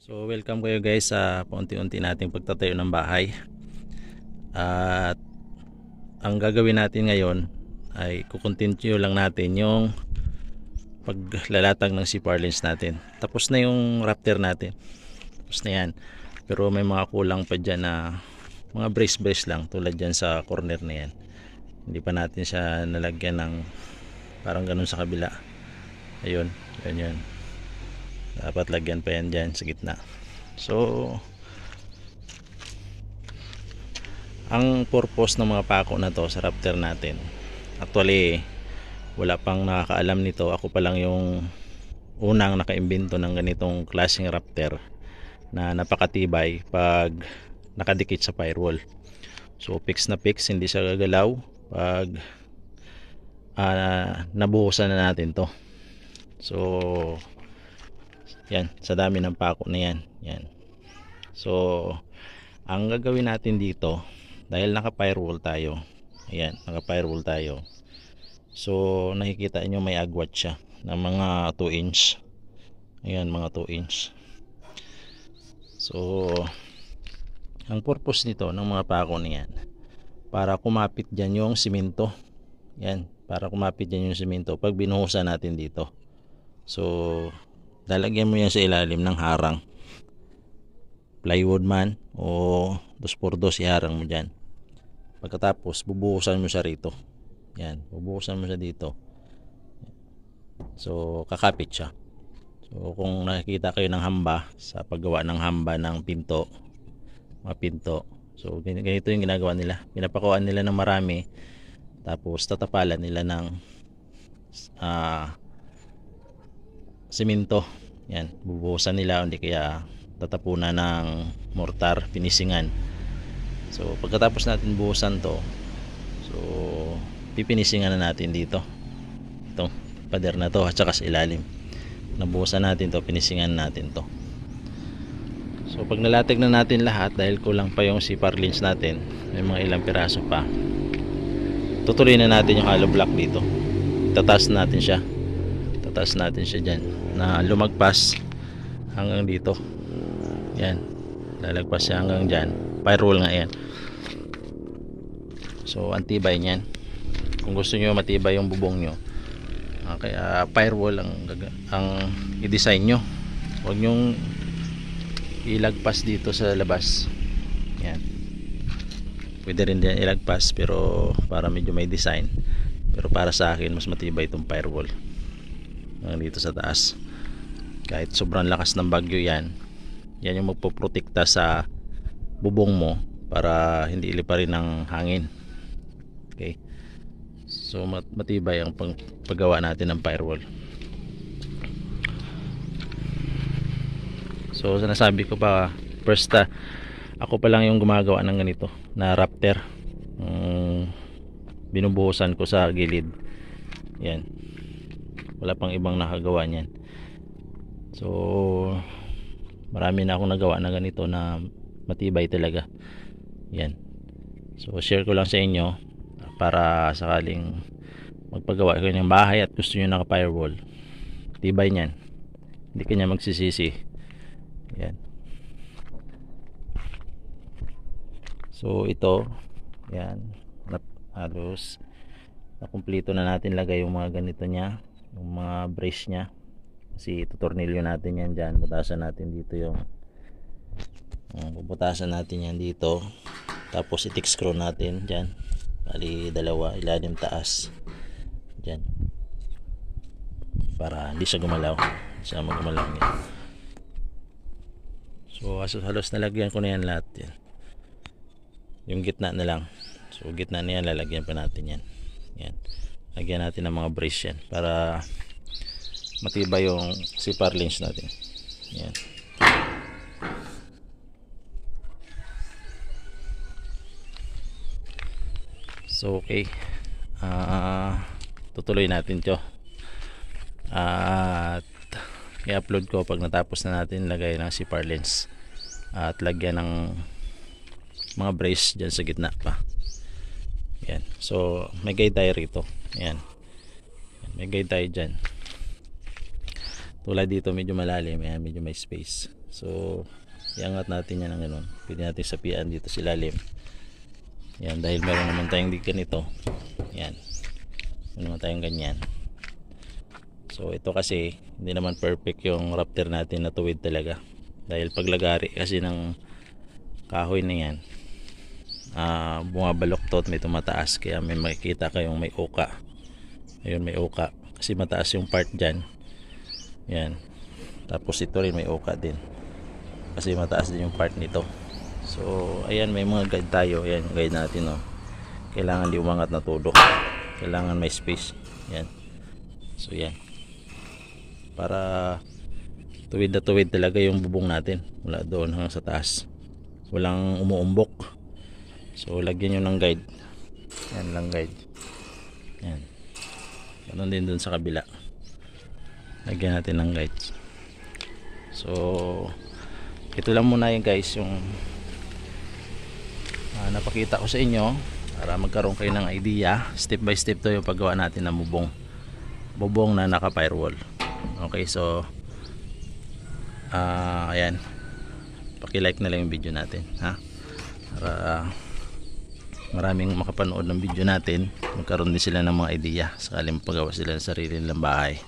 So welcome kayo guys sa paunti-unti nating pagtatayo ng bahay. At ang gagawin natin ngayon ay kukontinue lang natin yung paglalatag ng CPR lens natin. Tapos na yung raptor natin. Tapos na yan. Pero may mga kulang pa dyan na mga brace-brace lang tulad dyan sa corner na yan. Hindi pa natin siya nalagyan ng parang ganun sa kabila. Ayun, yun yun dapat lagyan pa yan dyan sa gitna. So ang purpose ng mga pako na to sa raptor natin actually wala pang nakakaalam nito. Ako pa lang yung unang nakaimbento ng ganitong klaseng raptor na napakatibay pag nakadikit sa firewall. So fix na fix hindi siya gagalaw pag ah, nabuhusan na natin to. So yan, sa dami ng pako na yan. Yan. So, ang gagawin natin dito, dahil naka-firewall tayo. Ayan, naka-firewall tayo. So, nakikita nyo may agwat siya ng mga 2 inch. Ayan, mga 2 inch. So, ang purpose nito ng mga pako na yan, para kumapit dyan yung simento. Yan, para kumapit dyan yung simento pag binuhusan natin dito. So, lalagyan mo yan sa ilalim ng harang. Plywood man o 2x2 iharang mo dyan. Pagkatapos bubuhusan mo siya rito. Yan bubuhusan mo siya dito. So kakapit siya. So kung nakikita kayo ng hamba sa paggawa ng hamba ng pinto mga pinto. So gan- ganito yung ginagawa nila. Pinapakuan nila ng marami tapos tatapalan nila ng ah simento. Yan bubuhusan nila hindi kaya tatapunan ng mortar pinisingan so pagkatapos natin buhusan to so pipinisingan na natin dito. Itong pader na to at saka sa ilalim. Nabuhusan natin to pinisingan natin to. So pag nalatag na natin lahat dahil kulang pa yung CPR lens natin may mga ilang piraso pa. Tutuloy na natin yung hollow block dito. Tataas natin siya tataas natin siya dyan na lumagpas hanggang dito. Yan lalagpas siya hanggang dyan. Firewall nga yan. So antibay niyan. Kung gusto nyo matibay yung bubong nyo. Ah, kaya firewall ang, ang i-design nyo. Huwag nyong ilagpas dito sa labas. Yan. Pwede rin din ilagpas pero para medyo may design. Pero para sa akin mas matibay itong firewall hanggang dito sa taas. Kahit sobrang lakas ng bagyo yan yan yung magpoprotekta sa bubong mo para hindi iliparin ng hangin. Okay? So mat- matibay ang paggawa natin ng firewall. So sinasabi ko pa first ah, ako pa lang yung gumagawa ng ganito na raptor. Um, binubuhusan ko sa gilid. Yan wala pang ibang nakagawa niyan. So marami na akong nagawa na ganito na matibay talaga. Yan. So share ko lang sa inyo para sakaling magpagawa kayo ng bahay at gusto nyo naka firewall tibay niyan. Hindi kanya magsisisi. Yan. So ito. Yan. Halos nakumpleto na natin lagay yung mga ganito niya yung mga brace niya. Kasi tutornilyo natin yan dyan. Butasan natin dito yung uh, bubutasan natin yan dito. Tapos itik screw natin dyan. Bali dalawa. Ilalim taas. Dyan. Para hindi siya gumalaw. Siya magumalaw yan so halos, halos nalagyan ko na yan lahat yan. Yung gitna na lang. So gitna na yan lalagyan pa natin yan. Yan lagyan natin ng mga brace yan para matibay yung CPR lens natin. Yan. So okay. Ah, tutuloy natin to. At i-upload ko pag natapos na natin lagay ng CPR lens. At lagyan ng mga brace dyan sa gitna pa yan so may guide tayo rito yan may guide tayo dyan tulad dito medyo malalim yan medyo may space So, iangat natin yan ng ganun. Pwede natin sapian dito sa ilalim. Yan, dahil meron naman tayong di ganito. Yan. Meron naman tayong ganyan. So, ito kasi, hindi naman perfect yung raptor natin na tuwid talaga. Dahil paglagari kasi ng kahoy na yan, ah bumabaloktot, may tumataas. Kaya may makikita kayong may uka. Ayun, may uka. Kasi mataas yung part dyan. Yan. Tapos ito rin may uka din. Kasi mataas din yung part nito. So, ayan, may mga guide tayo. Ayan, guide natin, oh. Kailangan di umangat na todo. Kailangan may space. Yan. So, yan. Para tuwid na tuwid talaga yung bubong natin. Mula doon hanggang sa taas. Walang umuumbok. So, lagyan nyo ng guide. Yan lang guide. Yan. Ganon din dun sa kabila. Lagyan natin ng guides. So, ito lang muna yun guys yung ah, napakita ko sa inyo para magkaroon kayo ng idea. Step by step to yung paggawa natin ng bubong. Bubong na naka firewall. Okay, so ah ayan. Paki-like na lang yung video natin, ha? Para maraming makapanood ng video natin. Magkaroon din sila ng mga idea sakaling paggawa sila ng sarili nilang bahay